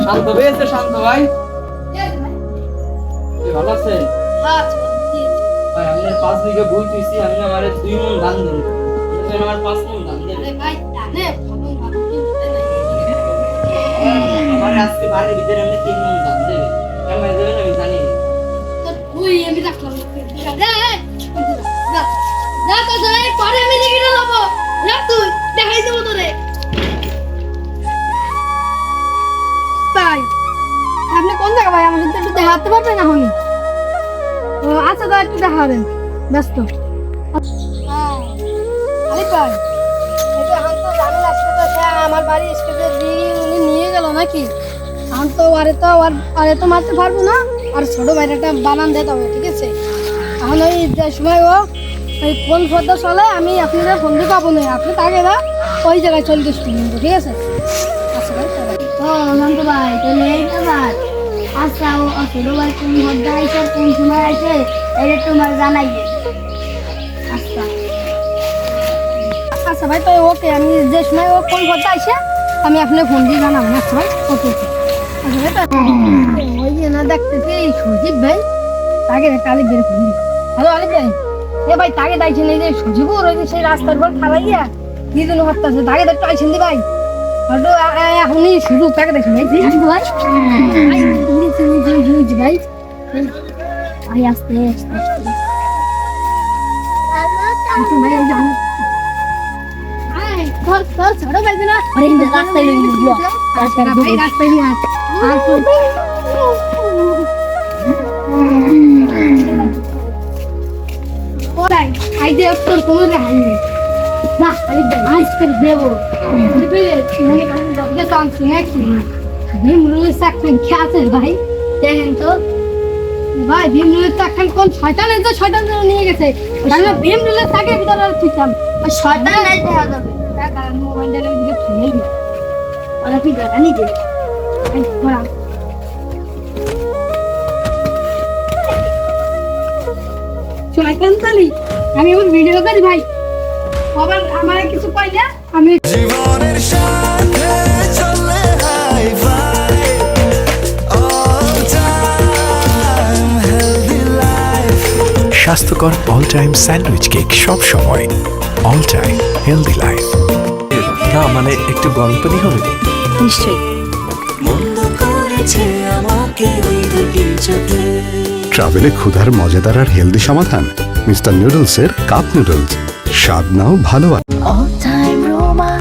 শান্ত পেয়েছে শান্ত ভাই ভালো আছে ভাই আমি পাঁচ বই তুইছি আমি আমার দুই মন ধান দেবে আমার পাঁচ মন ধান দেবে আমার আজকে বাড়ির ভিতরে আমি তিন মন ধান দেবে আমি জানি। তাই ভাই আমার সাথে একটু দেখাতে পারবেন এখন ও আচ্ছা তো একটু দেখাবেন ব্যস্ত। তো তো আমার বাড়ি স্টেজে দিয়ে উনি নিয়ে গেল নাকি? এখন তো আরে তো আর আরে তো মারতে পারব না। আর ছোট ভাইটা বানান দিতে হবে, ঠিক আছে? এখন ওই সময় ও ওই ফোন ফোনটা চলে, আমি আপনাদের ফোন দিয়ে পাবো না। আপনি তাকে না ওই জায়গায় চলে গেছি কিন্তু, ঠিক আছে? আচ্ছা ভাই। ও অনন্ত ভাই, তাহলে আচ্ছা ও ছোট ভাই কোন ঘরটা আইসে কোন সময় আইসে এটা তোমার জানাইবে আচ্ছা। আচ্ছা ভাই তো ওকে আমি যে সময় ও ফোন করতে আসে আমি আপনার ফোন দিয়ে জানাব আচ্ছা ভাই? ওকে। আচ্ছা ওই যে না দেখতেছি সজীব ভাই তাকে আলিফ বের ফোন দিই। হ্যালো আলিফ ভাই। এ ভাই তাকে দেখছেন এই যে সজীবুর ওই যে সেই রাস্তার পর খালাইয়া কি জন্য করতেছে তাকে দেখতে আইছেন দি ভাই। এখনই শুরু তাকে দেখছেন ভাই। এই যে ভাই ভাই, বুঝেছি, বুঝেছি, বুঝেছি ভাই ভীমরুলের দেখেন তো। ভাই ভীমরুলের চাকরি কোন শয়তানের যে শয়তান যেন নিয়ে গেছে? তাহলে ভীমরুলের চাকরি ভিতরে ওই শয়তান মোবাইলটা দিকে দিই। কি জানা শয়তান তালি আমি এখন ভিডিও করি ভাই। আবার আমার কিছু পাই না আমি জীবনের স্বাস্থ্যকর অল টাইম স্যান্ডউইচ কেক সব সময় অল টাইম হেলদি লাইফ না মানে একটু গরম পানি হবে নিশ্চয়ই ট্রাভেলে ক্ষুধার মজাদার আর হেলদি সমাধান মিস্টার নুডলসের কাপ নুডলস স্বাদ নাও ভালো All time Roma,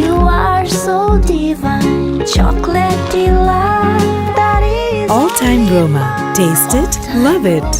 you are so divine. Chocolate delight, that is All Time Roma. Taste it, love it.